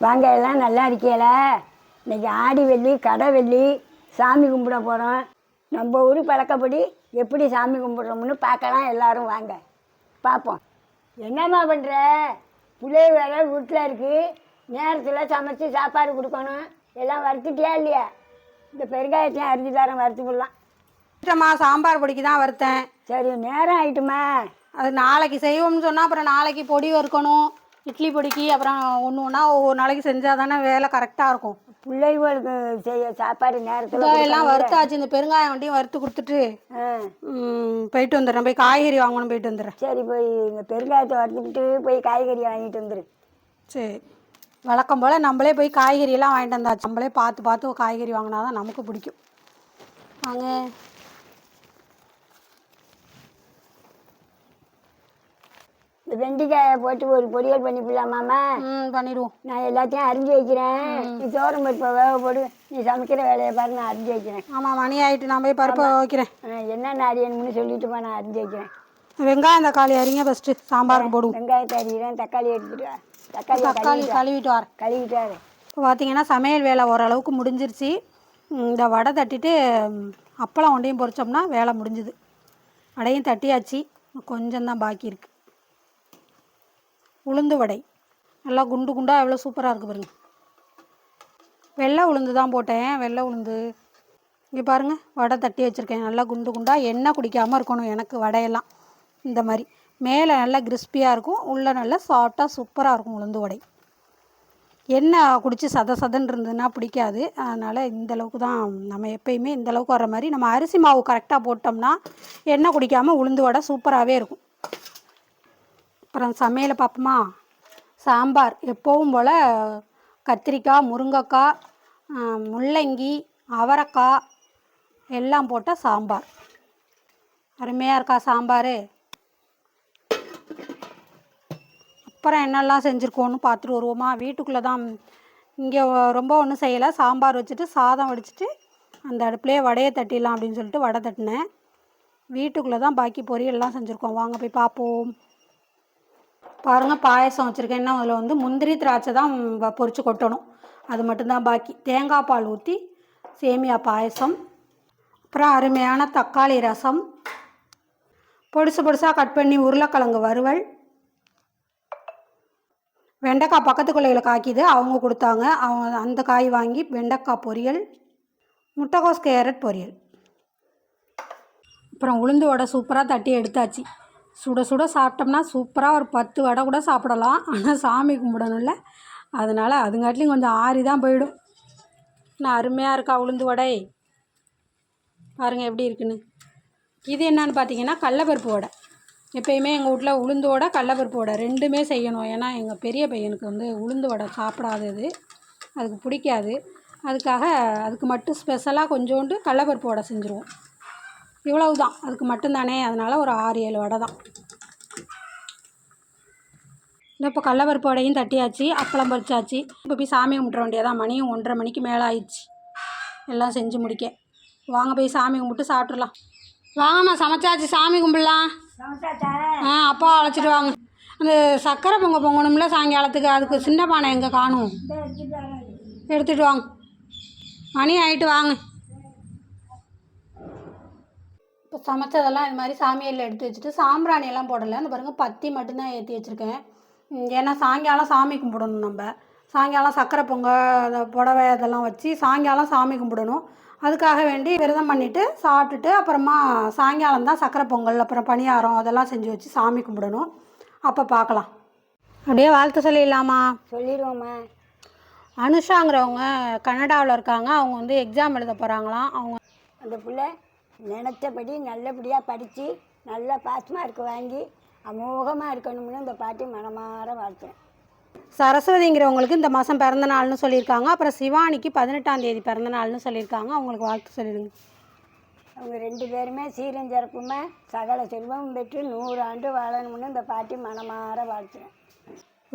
வாங்க எல்லாம் நல்லா இருக்கீல இன்னைக்கு ஆடி வெள்ளி கடை வெள்ளி சாமி கும்பிட போகிறோம் நம்ம ஊர் பழக்கப்படி எப்படி சாமி கும்பிட்றோம்னு பார்க்கலாம் எல்லாரும் வாங்க. பார்ப்போம். என்னம்மா பண்ணுற பிள்ளை வேற வீட்டில் இருக்குது நேரத்தில் சமைச்சு சாப்பாடு கொடுக்கணும். எல்லாம் வறுத்துட்டியா இல்லையா? இந்த பெருங்காயத்தையும் அரிஞ்சு தரேன் வறுத்து விடலாம் இஷ்டமா சாம்பார் பொடிக்கு தான் வறுத்தேன். சரி நேரம் ஆயிட்டுமா? அது நாளைக்கு செய்வோம்னு சொன்னால் அப்புறம் நாளைக்கு பொடி வறுக்கணும். இட்லி பொடிக்கு அப்புறம் ஒன்று ஒன்றா ஒவ்வொரு நாளைக்கு செஞ்சால் தானே வேலை கரெக்டாக இருக்கும். பிள்ளைகளுக்கு செய்ய சாப்பாடு நேரத்தில் எல்லாம் வறுத்தாச்சு இந்த பெருங்காயம் வண்டியும் வறுத்து கொடுத்துட்டு போயிட்டு வந்துடுறேன். போய் காய்கறி வாங்கணும் போயிட்டு வந்துடுறேன். சரி போய் இந்த பெருங்காயத்தை வறுத்துக்கிட்டு போய் காய்கறி வாங்கிட்டு வந்துரு. சரி. வழக்கம் போல் நம்மளே போய் காய்கறி எல்லாம் வாங்கிட்டு வந்தாச்சு. நம்மளே பார்த்து பார்த்து காய்கறி வாங்கினா தான் நமக்கு பிடிக்கும். வாங்க. வெண்டைக்காயை போட்டு ஒரு பொரியல் பண்ணி போடலாமாம்மா ம் பண்ணிடுவோம். நான் எல்லாத்தையும் அரிஞ்சு வைக்கிறேன். நீ சோரம் பருப்பை வேக போடு. நீ சமைக்கிற வேலையை பாரு நான் அரிஞ்சு வைக்கிறேன். ஆமாம் மணி ஆயிட்டு நான் போய் பருப்பை வைக்கிறேன். என்னென்ன அரியணும்னு சொல்லிட்டு நான் அரிஞ்சு வைக்கிறேன். வெங்காயம் தக்காளி அரிங்க ஃபஸ்ட்டு சாம்பாருக்கு போடுவோம். வெங்காயத்தை அரிகிறேன் தக்காளி எடுத்துட்டு. தக்காளி தக்காளி கழுவிட்டு வரேன். கழுவிட்டு வாரு. இப்போ பார்த்தீங்கன்னா சமையல் வேலை ஓரளவுக்கு முடிஞ்சிருச்சு. இந்த வடை தட்டிட்டு அப்பளம் ஒன்றையும் பொரிச்சோம்னா வேலை முடிஞ்சுது. வடையும் தட்டியாச்சு. கொஞ்சம் தான் பாக்கி இருக்குது உளுந்து வடை. நல்லா குண்டு குண்டாக எவ்வளோ சூப்பராக இருக்குது பாருங்க. வெள்ளை உளுந்து தான் போட்டேன். வெள்ளை உளுந்து. இங்கே பாருங்கள் வடை தட்டி வச்சுருக்கேன். நல்லா குண்டு குண்டாக எண்ணெய் குடிக்காமல் இருக்கணும் எனக்கு வடையெல்லாம். இந்த மாதிரி. மேலே நல்லா கிறிஸ்பியாக இருக்கும். உள்ளே நல்லா சாஃப்டாக சூப்பராக இருக்கும் உளுந்து வடை. எண்ணெய் குடித்து சத சதன்னு இருந்ததுன்னா பிடிக்காது. அதனால் இந்த அளவுக்கு தான் நம்ம எப்பயுமே இந்த அளவுக்கு வர மாதிரி நம்ம அரிசி மாவு கரெக்டாக போட்டோம்னா எண்ணெய் குடிக்காமல் உளுந்து வடை சூப்பராகவே இருக்கும். அப்புறம் சமையலை பார்ப்போமா? சாம்பார். எப்போவும் போல் கத்திரிக்காய் முருங்கைக்காய் முள்ளங்கி அவரைக்காய் எல்லாம் போட்டால் சாம்பார். அருமையாக இருக்கா சாம்பார்? அப்புறம் என்னெல்லாம் செஞ்சுருக்கோன்னு பார்த்துட்டு வருவோமா? வீட்டுக்குள்ளே தான் இங்கே ரொம்ப ஒன்றும் செய்யலை. சாம்பார் வச்சுட்டு சாதம் வடிச்சிட்டு அந்த அடுப்புலேயே வடையை தட்டிடலாம் அப்படின்னு சொல்லிட்டு வடை தட்டினேன். வீட்டுக்குள்ளே தான் பாக்கி பொரியல்லாம் செஞ்சுருக்கோம். வாங்க போய் பார்ப்போம். பாருங்கள் பாயசம் வச்சுருக்கேன். அதில் வந்து முந்திரி திராட்சை தான் வ- கொட்டணும். அது மட்டும்தான் பாக்கி. தேங்காய் பால் ஊற்றி சேமியா பாயசம் அப்புறம் அருமையான தக்காளி ரசம் பொடிசு பொடிசாக கட் பண்ணி உருளைக்கிழங்கு வறுவல். வெண்டைக்காய் பக்கத்து கொள்ளையில் காய்க்குது அவங்க கொடுத்தாங்க. அவங்க அந்த காய் வாங்கி வெண்டைக்காய் பொரியல் முட்டைக்கோஸ் கேரட் பொரியல். அப்புறம் உளுந்து வடை சூப்பராக தட்டி எடுத்தாச்சு. சுட சுட சாப்பிட்டோம்னா சூப்பராக ஒரு பத்து வடை கூட சாப்பிடலாம். ஆனால் சாமி கும்பிடணும்ல. அதனால் அதுங்காட்டிலையும் கொஞ்சம் ஆறி தான் போயிடும். நான் அருமையாக இருக்கா உளுந்து வடை? பாருங்கள் எப்படி இருக்குன்னு. இது என்னன்னு பார்த்தீங்கன்னா கடலப்பருப்பு வடை. எப்பயுமே எங்கள் வீட்டில் உளுந்து வடை கடலப்பருப்பு வடை ரெண்டுமே செய்யணும். ஏன்னா எங்கள் பெரிய பையனுக்கு வந்து உளுந்து வடை சாப்பிடாதது அதுக்கு பிடிக்காது. அதுக்காக அதுக்கு மட்டும் ஸ்பெஷலாக கொஞ்சோண்டு கடலப்பருப்பு வடை செஞ்சுருவோம். இவ்வளவு தான் அதுக்கு மட்டும்தானே? அதனால் ஒரு ஆறு ஏழு வடை தான். இந்த இப்போ கடலப்பருப்பு வடையும் தட்டியாச்சு அப்பளம் பறிச்சாச்சு இப்போ போய் சாமி கும்பிட்ற வேண்டியதான் மணியும் ஒன்றரை மணிக்கு மேலே ஆயிடுச்சு. எல்லாம் செஞ்சு முடிக்க. வாங்க போய் சாமி கும்பிட்டு சாப்பிட்றலாம் வாங்கம்மா சமைச்சாச்சு. சாமி கும்பிடலாம். சமைச்சாச்சா? ஆ அப்பா அழைச்சிட்டு வாங்க. அந்த சக்கரை பொங்க பொங்கணும்ல சாயங்காலத்துக்கு? அதுக்கு சின்ன பானை எங்கே காணும்? எடுத்துகிட்டு வாங்க. மணி ஆகிட்டு வாங்க. இப்போ சமைச்சதெல்லாம் இது மாதிரி சாமியில் எடுத்து வச்சுட்டு சாம்பிராணி எல்லாம் போடலை. அந்த பாருங்கள் பத்தி மட்டும்தான் ஏற்றி வச்சுருக்கேன். ஏன்னா சாயங்காலம் சாமி கும்பிடணும் நம்ம. சாயங்காலம் சக்கரை பொங்கல் அந்த புடவை அதெல்லாம் வச்சு சாயங்காலம் சாமி கும்பிடணும். அதுக்காக வேண்டி விரதம் பண்ணிவிட்டு சாப்பிட்டுட்டு அப்புறமா சாயங்காலம் தான் சக்கரை பொங்கல் அப்புறம் பணியாரம் அதெல்லாம் செஞ்சு வச்சு சாமி கும்பிடணும். அப்போ பார்க்கலாம். அப்படியே வாழ்த்து சொல்லிடலாமா? சொல்லிடுவோம்மா. அனுஷாங்கிறவங்க கனடாவில் இருக்காங்க. அவங்க வந்து எக்ஸாம் எழுத போகிறாங்களாம் அவங்க அந்த பிள்ளை நினச்சபடி நல்லபடியாக படித்து நல்ல பாஸ் மார்க் வாங்கி அமோகமாக இருக்கணும்னு இந்த பாட்டி மனமாற வாழ்த்துறேன். சரஸ்வதிங்கிறவங்களுக்கு இந்த மாதம் பிறந்த நாள்னு சொல்லியிருக்காங்க. அப்புறம் சிவானிக்கு பதினெட்டாம் தேதி பிறந்த நாள்னு சொல்லியிருக்காங்க. அவங்களுக்கு வாழ்த்து சொல்லிடுங்க. அவங்க ரெண்டு பேருமே சீரும் சிறப்புமே சகல செல்வமும் பெற்று நூறு ஆண்டு வாழணும்னு இந்த பாட்டி மனமாற வாழ்த்துறேன்.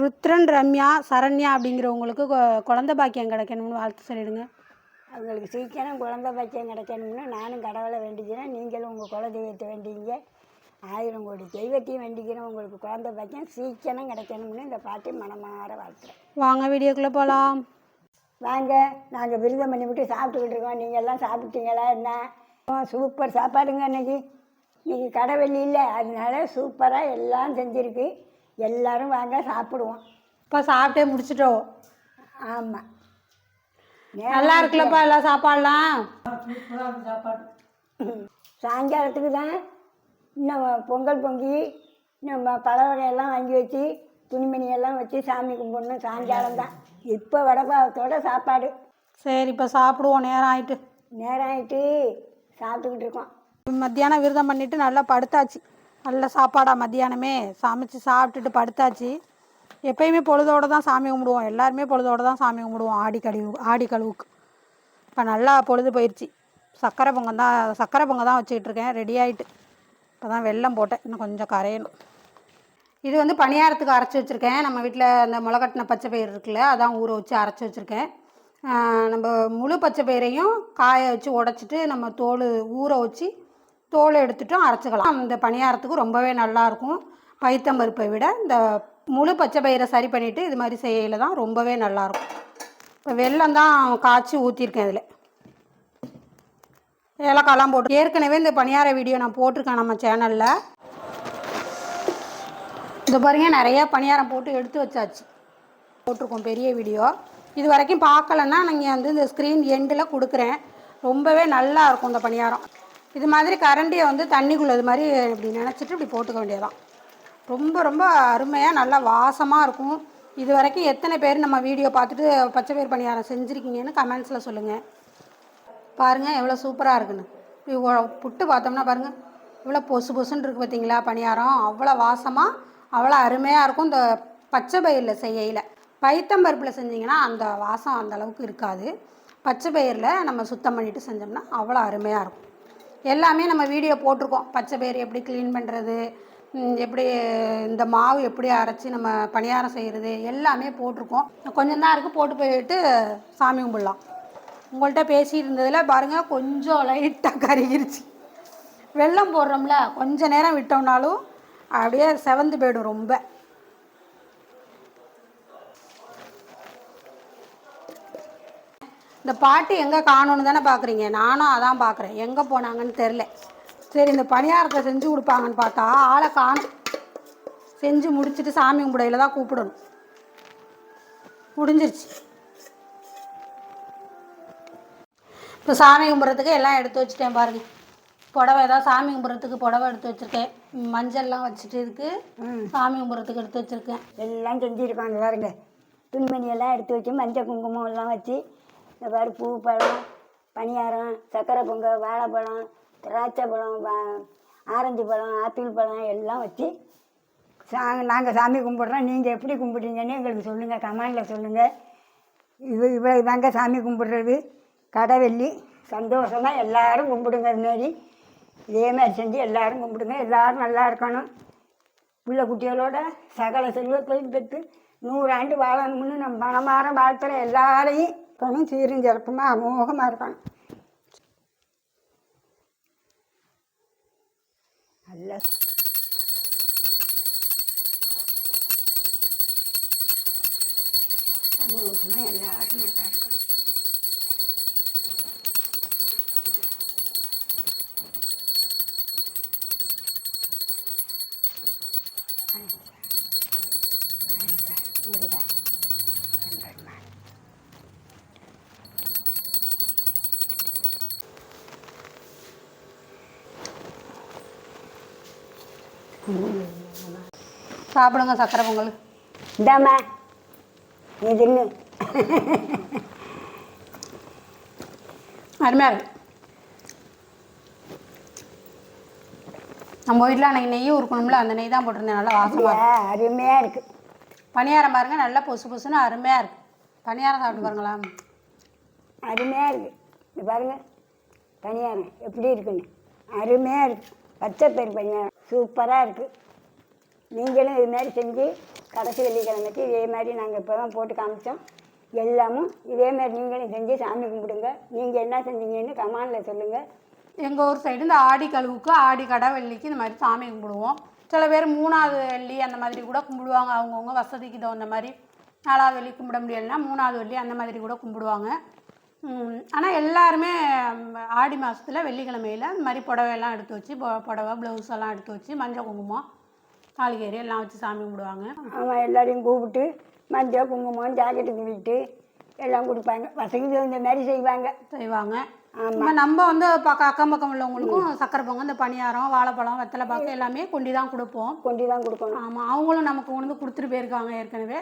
ருத்ரன் ரம்யா சரண்யா அப்படிங்கிறவங்களுக்கு குழந்தை பாக்கியம் கிடைக்கணும்னு வாழ்த்து சொல்லிடுங்க. அவங்களுக்கு சீக்கிரம் குழந்தை பச்சையம் கிடைக்கணும்னு நானும் கடவுளை வேண்டிக்கிறேன். நீங்களும் உங்கள் குலதெய்வத்தை வேண்டிங்க. ஆயிரம் கோடி தெய்வத்தையும் வேண்டிக்கிறோம் உங்களுக்கு குழந்தை பாக்கியம் சீக்கிரம் கிடைக்கணும்னு இந்த பாட்டி மனமாற வாழ்த்துறேன். வாங்க வீடியோக்குள்ளே போகலாம் வாங்க நாங்கள் விருதம் பண்ணி விட்டு சாப்பிட்டுக்கிட்டு இருக்கோம். நீங்கள் எல்லாம் சாப்பிட்டீங்களா என்ன? சூப்பர் சாப்பாடுங்க இன்னைக்கு இன்னைக்கு கடை இல்லை. அதனால சூப்பராக எல்லாம் செஞ்சுருக்கு. எல்லாரும் வாங்க சாப்பிடுவோம். இப்போ சாப்பிட்டே முடிச்சிட்டோம். ஆமாம் நல்லா இருக்குல்லப்பா எல்லா சாப்பாடுலாம். சாயங்காலத்துக்கு தான் இன்னும் பொங்கல் பொங்கி இன்னும் ப- பழ வகையெல்லாம் வாங்கி வச்சு துணிமணி எல்லாம் வச்சு சாமி கும்பிடணும் சாயங்காலம் தான் இப்போ வடபாவத்தோட சாப்பாடு. சரி இப்போ சாப்பிடுவோம் நேரம் ஆயிட்டு. நேரம் ஆயிட்டு சாப்பிட்டுக்கிட்டு இருக்கோம். மத்தியானம் விரதம் பண்ணிட்டு நல்லா படுத்தாச்சு. நல்ல சாப்பாடா மத்தியானமே. சமைச்சு சாப்பிட்டுட்டு படுத்தாச்சு. எப்பயுமே பொழுதோடு தான் சாமி கும்பிடுவோம். எல்லாருமே பொழுதோடு தான் சாமி கும்பிடுவோம். ஆடி கழிவு ஆடி கழுவுக்கு. இப்போ நல்லா பொழுது போயிடுச்சு சர்க்கரை பொங்கல் தான் சக்கரை பொங்கல் தான் வச்சுக்கிட்டு இருக்கேன். ரெடி ஆகிட்டு இப்போ தான் வெல்லம் போட்டேன். இன்னும் கொஞ்சம் கரையணும். இது வந்து பணியாரத்துக்கு அரைச்சி வச்சுருக்கேன். நம்ம வீட்டில் அந்த முளைக்கட்டின பச்சை பயிர் இருக்குல்ல அதான் ஊற வச்சு அரைச்சி வச்சுருக்கேன். நம்ம முழு பச்சை பயிரையும் காய வச்சு உடச்சிட்டு நம்ம தோல் ஊற வச்சு தோல் எடுத்துட்டும் அரைச்சிக்கலாம். இந்த பணியாரத்துக்கு ரொம்பவே நல்லாயிருக்கும் பைத்தம்பருப்பை விட இந்த முழு பச்சை பயிரை சரி பண்ணிவிட்டு இது மாதிரி செய்யல தான் ரொம்பவே நல்லாயிருக்கும். இப்போ வெள்ளம் தான் காய்ச்சி ஊற்றிருக்கேன் இதில். ஏலக்காயெலாம் போட்டு ஏற்கனவே இந்த பணியார வீடியோ நான் போட்டிருக்கேன் நம்ம சேனலில். இந்த பாருங்க நிறைய பணியாரம் போட்டு எடுத்து வச்சாச்சு. போட்டிருக்கோம் பெரிய வீடியோ. இது வரைக்கும் பார்க்கலன்னா நீங்கள் வந்து இந்த ஸ்க்ரீன் எண்டில் கொடுக்குறேன். ரொம்பவே நல்லா இருக்கும் இந்த பணியாரம். இது மாதிரி கரண்டியை வந்து தண்ணிக்குள்ளே இது மாதிரி இப்படி நினச்சிட்டு இப்படி போட்டுக்க வேண்டியதான் ரொம்ப ரொம்ப அருமையாக நல்லா வாசமாக இருக்கும். இது வரைக்கும் எத்தனை பேர் நம்ம வீடியோ பார்த்துட்டு பச்சை பயிர் பணியாரம் செஞ்சுருக்கீங்கன்னு கமெண்ட்ஸில் சொல்லுங்கள் பாருங்கள் எவ்வளோ சூப்பராக இருக்குன்னு. இப்படி புட்டு பார்த்தோம்னா பாருங்கள் இவ்வளோ பொசு பொசுன்னு இருக்குது பார்த்தீங்களா பணியாரம். அவ்வளோ வாசமாக அவ்வளோ அருமையாக இருக்கும் இந்த பச்சை பயிரில் செய்யையில் பைத்தம்பருப்பில் செஞ்சிங்கன்னா அந்த வாசம் அந்த அளவுக்கு இருக்காது. பச்சை பயிரில் நம்ம சுத்தம் பண்ணிவிட்டு செஞ்சோம்னா அவ்வளோ அருமையாக இருக்கும். எல்லாமே நம்ம வீடியோ போட்டிருக்கோம். பச்சை பயிர் எப்படி க்ளீன் பண்ணுறது எப்படி இந்த மாவு எப்படி அரைச்சி நம்ம பணியாரம் செய்கிறது எல்லாமே போட்டிருக்கோம். கொஞ்சம் தான் இருக்குது போட்டு போயிட்டு சாமி கும்பிடலாம். உங்கள்கிட்ட பேசிகிட்டு இருந்ததில் பாருங்கள் கொஞ்சம் லைட்டாக கருகிருச்சு. வெள்ளம் போடுறோம்ல கொஞ்ச நேரம் விட்டோம்னாலும் அப்படியே செவந்து போயிடும் ரொம்ப. இந்த பாட்டி எங்கே காணோன்னு தானே பார்க்குறீங்க நானும் அதான் பார்க்குறேன் எங்கே போனாங்கன்னு தெரில சரி இந்த பணியாரத்தை செஞ்சு கொடுப்பாங்கன்னு பார்த்தா ஆளை காணும் செஞ்சு முடிச்சுட்டு சாமி கும்பிடையில தான் கூப்பிடணும். முடிஞ்சிருச்சு. இப்போ சாமி கும்பிட்றதுக்கு எல்லாம் எடுத்து வச்சுட்டேன் பாருங்க. புடவை ஏதாவது சாமி கும்பிட்றதுக்கு புடவை எடுத்து வச்சுருக்கேன். மஞ்சள்லாம் வச்சுட்டு இருக்கு சாமி கும்பிட்றதுக்கு எடுத்து வச்சுருக்கேன். எல்லாம் செஞ்சுருக்கோம் அங்கே பாருங்க. துணிமணி எல்லாம் எடுத்து வச்சு மஞ்சள் குங்குமம் எல்லாம் வச்சு இந்த பாரு பூ பழம் பணியாரம் சக்கரை பொங்கல் வாழைப்பழம் திராட்சை பழம் ஆரஞ்சு பழம் ஆப்பிள் பழம் எல்லாம் வச்சு சா நாங்கள் சாமி கும்பிட்றோம். நீங்கள் எப்படி கும்பிட்றீங்கன்னு எங்களுக்கு சொல்லுங்கள் கமாண்டில் சொல்லுங்கள் இது இவ்வளோ தாங்க சாமி கும்பிட்றது. கடவெள்ளி சந்தோஷமாக எல்லோரும் கும்பிடுங்க இதுமாரி இதே மாதிரி செஞ்சு எல்லோரும் கும்பிடுங்க. எல்லாரும் நல்லா இருக்கணும். பிள்ளை குட்டிகளோட சகல செல்வத்தையும் பெற்று நூறாண்டு வாழணும்னு நம்ம மனமாற வாழ்த்துற எல்லாரையும் இருக்கணும் சீரும் சிறப்புமாக அமோகமாக இருக்கணும். நல்ல அமோகமாக எல்லாரும் நல்லா சாப்பிடுங்க சக்கரை பொங்கல். இந்தாம்மா. நீ தின்னு. அருமையாக இருக்கு. நம்ம வீட்டில் அன்றைக்கி நெய் உருக்கணும்ல அந்த நெய் தான் போட்டிருந்தேன். நல்லா வாசமாக அருமையாக இருக்குது பணியாரம் பாருங்க நல்லா பொசு பொசுன்னு அருமையாக இருக்கு. பணியாரம் சாப்பிட்டு பாருங்களா அருமையாக இருக்குது இது பாருங்க பணியாரம் எப்படி இருக்குன்னு. அருமையாக இருக்குது பச்சை பயிர் பணியாரம் சூப்பராக இருக்குது நீங்களும் இது மாதிரி செஞ்சு கடைசி வெள்ளிக்கிழமைக்கு இதே மாதிரி நாங்கள் இப்போ தான் போட்டு காமிச்சோம். எல்லாமும் இதே மாதிரி நீங்களும் செஞ்சு சாமி கும்பிடுங்க. நீங்கள் என்ன செஞ்சீங்கன்னு கமானில் சொல்லுங்கள் எங்கள் ஊர் சைடு இந்த ஆடி கழுவுக்கு ஆடி கடை வெள்ளிக்கு இந்த மாதிரி சாமி கும்பிடுவோம். சில பேர் மூணாவது வெள்ளி அந்த மாதிரி கூட கும்பிடுவாங்க. அவங்கவுங்க வசதிக்கு தகுந்த மாதிரி நாலாவது வெள்ளி கும்பிட முடியலைன்னா மூணாவது வெள்ளி அந்த மாதிரி கூட கும்பிடுவாங்க. ஆனால் எல்லாருமே ஆடி மாதத்தில் வெள்ளிக்கிழமையில் இந்த மாதிரி புடவையெல்லாம் எடுத்து வச்சு புடவை ப்ளவுஸ் எல்லாம் எடுத்து வச்சு மஞ்சள் குங்குமம் தாலிகேரி எல்லாம் வச்சு சாமி கும்பிடுவாங்க. ஆமாம் எல்லாரையும் கூப்பிட்டு மஞ்சள் குங்குமம் ஜாக்கெட்டுக்கு விட்டு எல்லாம் கொடுப்பாங்க. வசதி தகுந்த மாதிரி செய்வாங்க. செய்வாங்க. நம்ம நம்ம வந்து பக்க அக்கம் பக்கம் உள்ளவங்களுக்கும் சக்கரை பொங்கல் இந்த பணியாரம் வாழைப்பழம் வெத்தலை பாக்கு எல்லாமே கொண்டு தான் கொடுப்போம். கொண்டு தான் கொடுக்கணும். ஆமாம் அவங்களும் நமக்கு கொண்டு கொடுத்துட்டு போயிருக்காங்க ஏற்கனவே.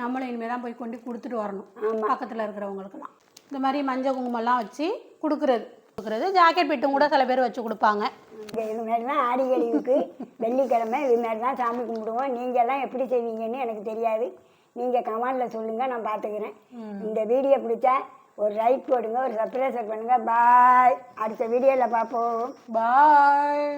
நம்மளும் இனிமேல் தான் போய் கொண்டு கொடுத்துட்டு வரணும். பக்கத்தில் இருக்கிறவங்களுக்கெல்லாம். இந்த மாதிரி மஞ்சள் குங்குமம்லாம் வச்சு கொடுக்குறது. கொடுக்குறது. ஜாக்கெட் பிட்டும் கூட சில பேர் வச்சு கொடுப்பாங்க. இது மாதிரி தான் ஆடி கழிவுக்கு வெள்ளிக்கிழமை இது மாதிரி தான் சாமி கும்பிடுவோம். நீங்கள் எல்லாம் எப்படி செய்வீங்கன்னு எனக்கு தெரியாது. நீங்கள் கமெண்டில் சொல்லுங்கள் நான் பார்த்துக்கிறேன் இந்த வீடியோ பிடிச்சா ஒரு லைக் போடுங்க ஒரு சப்ஸ்கிரைப் பண்ணுங்கள் பாய் அடுத்த வீடியோவில் பார்ப்போம் பாய்